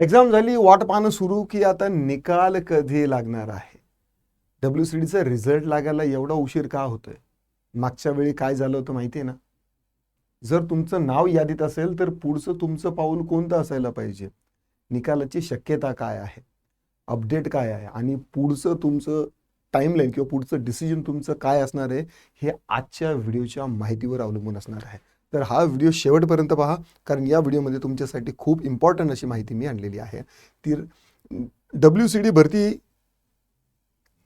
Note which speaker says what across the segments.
Speaker 1: Exam झाली वाट पाहणं सुरू की आता निकाल कधी लागणार आहे? डब्ल्यू सी डीचा रिझल्ट लागायला एवढा उशीर का होतोय? मागच्या वेळी काय झालं होतं माहिती आहे ना? जर तुमचं नाव यादीत असेल तर पुढचं तुमचं पाऊल कोणतं असायला पाहिजे? निकालाची शक्यता काय आहे? अपडेट काय आहे? आणि पुढचं तुमचं टाईमलाईन किंवा पुढचं डिसिजन तुमचं काय असणार आहे हे आजच्या व्हिडिओच्या माहितीवर अवलंबून असणार आहे. तर हा व्हिडिओ शेवटपर्यंत पहा कारण या व्हिडिओमध्ये तुमच्यासाठी खूप इम्पॉर्टंट अशी माहिती मी आणलेली आहे. ती डब्ल्यू सी डी भरती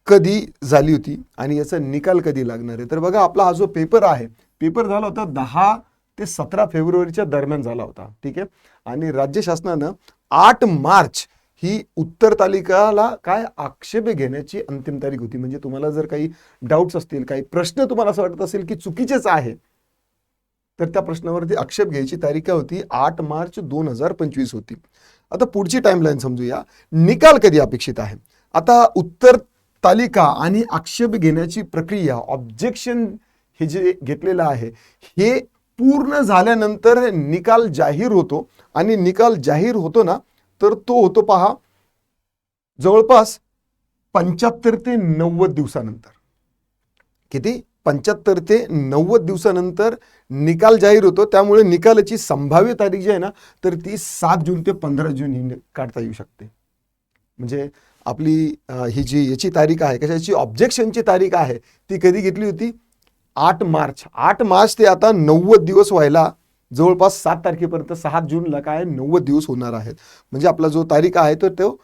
Speaker 1: कधी झाली होती आणि याचा निकाल कधी लागणार आहे? तर बघा आपला हा जो पेपर आहे पेपर झाला होता दहा ते सतरा फेब्रुवारीच्या दरम्यान झाला होता ठीक आहे? आणि राज्य शासनानं आठ मार्च ही उत्तर तालिकाला काय आक्षेप घेण्याची अंतिम तारीख होती? म्हणजे तुम्हाला जर काही डाऊट्स असतील काही प्रश्न तुम्हाला असं वाटत असेल की चुकीचेच आहे तर त्या प्रश्नावरती आक्षेप घ्यायची तारीख काय होती? आठ मार्च दोन हजार पंचवीस होती. आता पुढची टाईमलाईन समजूया. निकाल कधी अपेक्षित आहे? आता उत्तर तालिका आणि आक्षेप घेण्याची प्रक्रिया ऑब्जेक्शन हे जे घेतलेलं आहे हे पूर्ण झाल्यानंतर निकाल जाहीर होतो. आणि निकाल जाहीर होतो ना तर तो होतो पहा जवळपास पंच्याहत्तर ते नव्वद दिवसानंतर. किती? पंच्याहत्तर ते नव्वद दिवसानंतर निकाल जाहीर होतो. त्यामुळे निकालाची संभाव्य तारीख जी आहे ना तर ती सात जून ते पंधरा जून ही काढता येऊ शकते. म्हणजे आपली ही जी याची तारीख आहे कशाची ऑब्जेक्शनची तारीख आहे ती कधी घेतली होती? आठ मार्च. आठ मार्च ते आता नव्वद दिवस व्हायला जवळपास सात तारखेपर्यंत सात जूनला काय नव्वद दिवस होणार आहेत. म्हणजे आपला जो तारीख आहे तर तो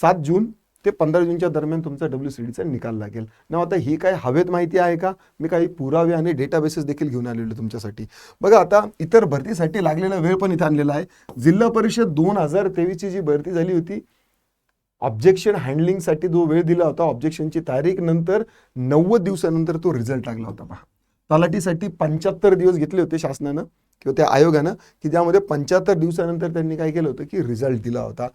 Speaker 1: सात जून ते पंधरा जूनच्या दरम्यान तुमचा डब्ल्यू सी डीचा निकाल लागेल. ना आता ही काय हवेत माहिती आहे का? मी काही पुरावे आणि डेटाबेसेस देखील घेऊन आलेलो तुमच्यासाठी. बघा आता इतर भरतीसाठी लागलेला वेळ पण इथं आणलेला आहे. जिल्हा परिषद दोन हजार तेवीसची जी भरती झाली होती ऑब्जेक्शन हँडलिंगसाठी जो वेळ दिला होता ऑब्जेक्शनची तारीख नंतर नव्वद दिवसानंतर तो रिझल्ट लागला होता. पहा. तलाठीसाठी पंच्याहत्तर दिवस घेतले होते शासनानं किंवा त्या आयोगानं की त्यामध्ये पंच्याहत्तर दिवसानंतर त्यांनी काय केलं होतं की रिझल्ट दिला होता.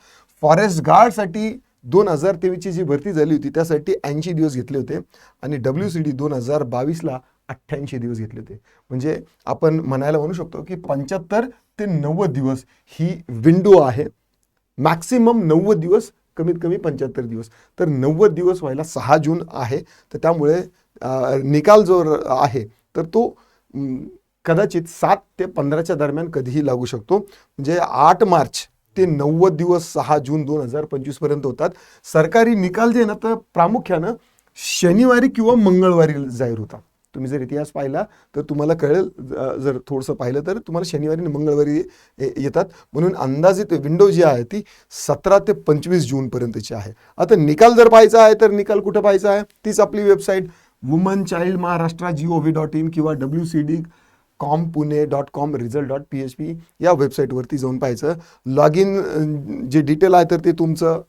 Speaker 1: फॉरेस्ट गार्डसाठी दोन हजार तेवीसची जी भरती झाली होती त्यासाठी ऐंशी दिवस घेतले होते. आणि डब्ल्यू सी डी दोन हजार बावीसला अठ्ठ्याऐंशी दिवस घेतले होते. म्हणजे आपण म्हणायला म्हणू शकतो की पंच्याहत्तर ते नव्वद दिवस ही विंडो आहे. मॅक्सिमम नव्वद दिवस कमीत कमी पंच्याहत्तर दिवस. तर नव्वद दिवस व्हायला सहा जून आहे. तर त्यामुळे निकाल जो आहे तर तो कदाचित सात ते पंधराच्या दरम्यान कधीही लागू शकतो. म्हणजे आठ मार्च ते नव्वद दिवस सहा जून दोन हजार पंचवीसपर्यंत होतात. सरकारी निकाल जे ना तर प्रामुख्यानं शनिवारी किंवा मंगळवारी जाहीर होता तुम्ही जर इतिहास पाहिला तर तुम्हाला कळेल जर थोडंसं पाहिलं तर तुम्हाला शनिवारी आणि मंगळवारी ये- येतात. म्हणून अंदाजित विंडो जी आहे ती सतरा ते पंचवीस जूनपर्यंतची आहे. आता निकाल जर पाहायचा आहे तर निकाल कुठं पाहायचा आहे? तीच आपली website woman child Maharashtra G O V dot in किंवा W C D com Pune dot com result dot P H P या वेबसाईटवरती जाऊन पाहायचं. लॉग इन जे डिटेल आहे तर ते तुमचं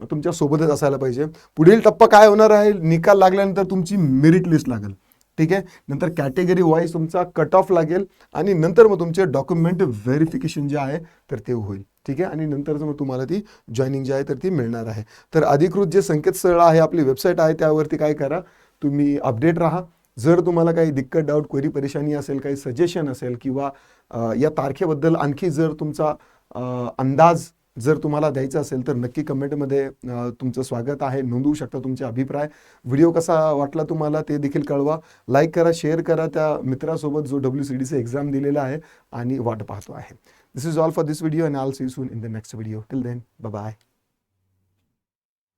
Speaker 1: तुमच्या सोबतच असायला पाहिजे. पुढील टप्पा काय होणार आहे? निकाल लागल्यानंतर तुमची मेरिट लिस्ट लागेल. ठीक आहे? नंतर कॅटेगरी वाईज तुमचा कट ऑफ लागेल आणि नंतर मग तुमचे डॉक्युमेंट व्हेरिफिकेशन जे आहे तर ते होईल. ठीक आहे? आणि नंतर मग तुम्हाला ती जॉईनिंग जी आहे तर ती मिळणार आहे. तर अधिकृत जे संकेतस्थळ आहे आपली वेबसाईट आहे त्यावरती काय करा. तुम्ही अपडेट राहा. जर तुम्हाला काही दिक्कत डाऊट क्वेरी परेशानी असेल काही सजेशन असेल किंवा या तारखेबद्दल आणखी जर तुमचा अंदाज जर तुम्हाला द्यायचा असेल तर नक्की कमेंटमध्ये तुमचं स्वागत आहे. नोंदवू शकता तुमचे अभिप्राय. व्हिडिओ कसा वाटला तुम्हाला ते देखील कळवा. लाईक करा शेअर करा त्या मित्रासोबत जो डब्ल्यू सी डीचं एक्झाम दिलेला आहे आणि वाट पाहतो आहे. This is all for this video and I'll see soon in the next video till then bye